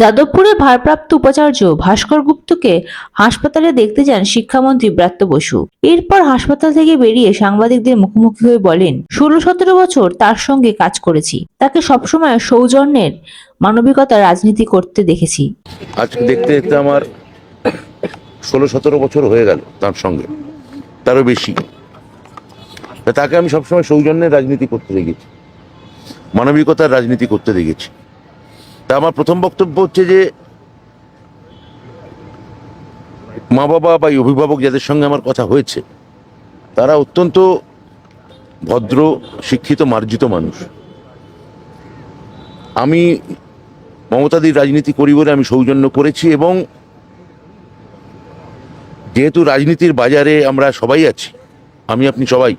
যাদবপুরে ভারপ্রাপ্ত উপাচার্য ভাস্কর গুপ্তকে হাসপাতালে দেখতে যান শিক্ষামন্ত্রী ব্রাত্য বসু। এরপর হাসপাতাল থেকে বেরিয়ে সাংবাদিকদের মুখোমুখি হয়ে বলেন ষোলো সতেরো বছর তার সঙ্গে কাজ করেছি। তাকে সবসময় সৌজন্যের মানবিকতা রাজনীতি করতে দেখেছি। আজকে দেখতে দেখতে আমার ষোলো সতেরো বছর হয়ে গেল তার সঙ্গে। তারও বেশি। তাকে আমি সবসময় সৌজন্যের রাজনীতি করতে দেখেছি। মানবিকতার রাজনীতি করতে দেখেছি। আমার প্রথম বক্তব্য হচ্ছে যে, মা বাবা বা অভিভাবক যাদের সঙ্গে আমার কথা হয়েছে, তারা অত্যন্ত ভদ্র, শিক্ষিত, মার্জিত মানুষ। আমি মমতাদির রাজনীতি করি বলে আমি সৌজন্য করেছি এবং যেহেতু রাজনীতির বাজারে আমরা সবাই আছি, আমি, আপনি সবাই,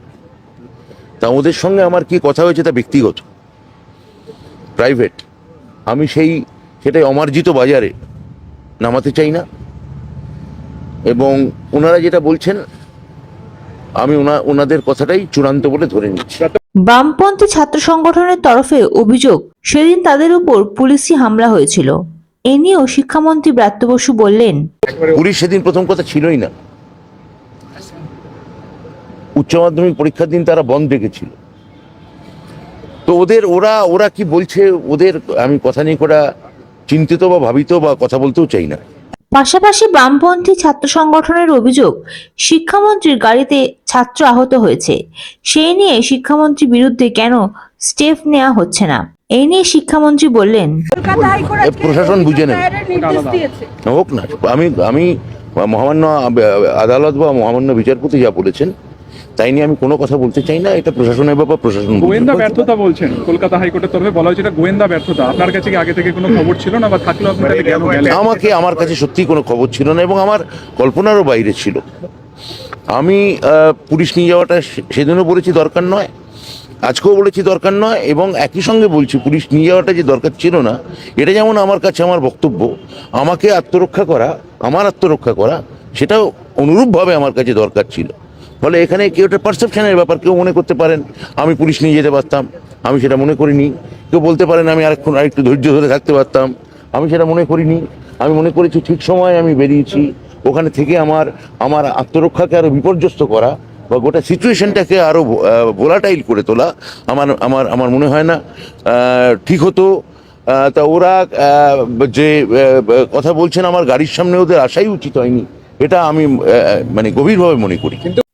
তা ওদের সঙ্গে আমার কি কথা হয়েছে তা ব্যক্তিগত প্রাইভেট আমি সেই সেটাই অমার্জিত বাজারে নামাতে চাই না। এবং ওনারা যেটা বলছেন আমি ওনাদের কথাটাই চূড়ান্ত বলে ধরে নিচ্ছি। বামপন্থী ছাত্র সংগঠনের তরফে অভিযোগ সেদিন তাদের উপর পুলিশি হামলা হয়েছিল। এ নিয়েও শিক্ষামন্ত্রী ব্রাত্য বসু বললেন পুলিশ সেদিন প্রথম কথা ছিলই না। উচ্চ মাধ্যমিক পরীক্ষার দিন তারা বন্ধ রেখেছিল তো ওদের ওরা ওরা কি বলছে? ওদের আমি কথা নিয়ে করা চিন্তিত বা ভাবিত বা কথা বলতেও চাই না। পাশাপাশি বামপন্থী ছাত্র সংগঠনের অভিযোগ শিক্ষামন্ত্রীর গাড়িতে ছাত্র আহত হয়েছে। সেই নিয়ে শিক্ষামন্ত্রীর বিরুদ্ধে কেন স্টেপ নেওয়া হচ্ছে না? এই নিয়ে শিক্ষামন্ত্রী বললেন প্রশাসন বুঝে নেবে। দিয়েছে হোক না আমি আমি মহামান্য আদালত বা মহামান্য বিচারপতি যা বলেছেন তাই নিয়ে আমি কোনো কথা বলতে চাই না এটা প্রশাসনের ব্যাপার প্রশাসন গোয়েন্দা ব্যর্থতা বলছেন কলকাতা হাইকোর্টের তরফে বলা হয়েছে এটা গোয়েন্দা ব্যর্থতা। আপনার কাছে কি আগে থেকে কোনো খবর ছিল না বা থাকলেও কেন গেলেন আমাকে আমার কাছে সত্যি কোনো খবর ছিল না এবং আমার কল্পনারও বাইরে ছিল। আমি পুলিশ নিয়ে যাওয়াটা সেদিনও বলেছি দরকার নয় আজকেও বলেছি দরকার নয় এবং একই সঙ্গে বলছি পুলিশ নিয়ে যাওয়াটা যে দরকার ছিল না এটা যেমন আমার কাছে আমার বক্তব্য আমাকে আত্মরক্ষা করা আমার আত্মরক্ষা করা সেটাও অনুরূপভাবে আমার কাছে দরকার ছিল। ফলে এখানে কেউ একটা পারসেপশনের ব্যাপার, কেউ মনে করতে পারেন, আমি পুলিশ নিয়ে যেতে পারতাম, আমি সেটা মনে করিনি। কেউ বলতে পারেন, আমি আরেকক্ষণ, আরেকটু ধৈর্য ধরে থাকতে পারতাম, আমি সেটা মনে করিনি। আমি মনে করেছি, ঠিক সময় আমি বেরিয়েছি, ওখানে থেকে আমার আমার আত্মরক্ষাকে আরও বিপর্যস্ত করা বা গোটা সিচুয়েশনটাকে আরও ভোলাটাইল করে তোলা আমার আমার আমার মনে হয় না। ঠিক হতো। তা ওরা যে কথা বলছেন আমার গাড়ির সামনে, ওদের আসাই উচিত হয়নি। এটা আমি মানে গভীরভাবে মনে করি।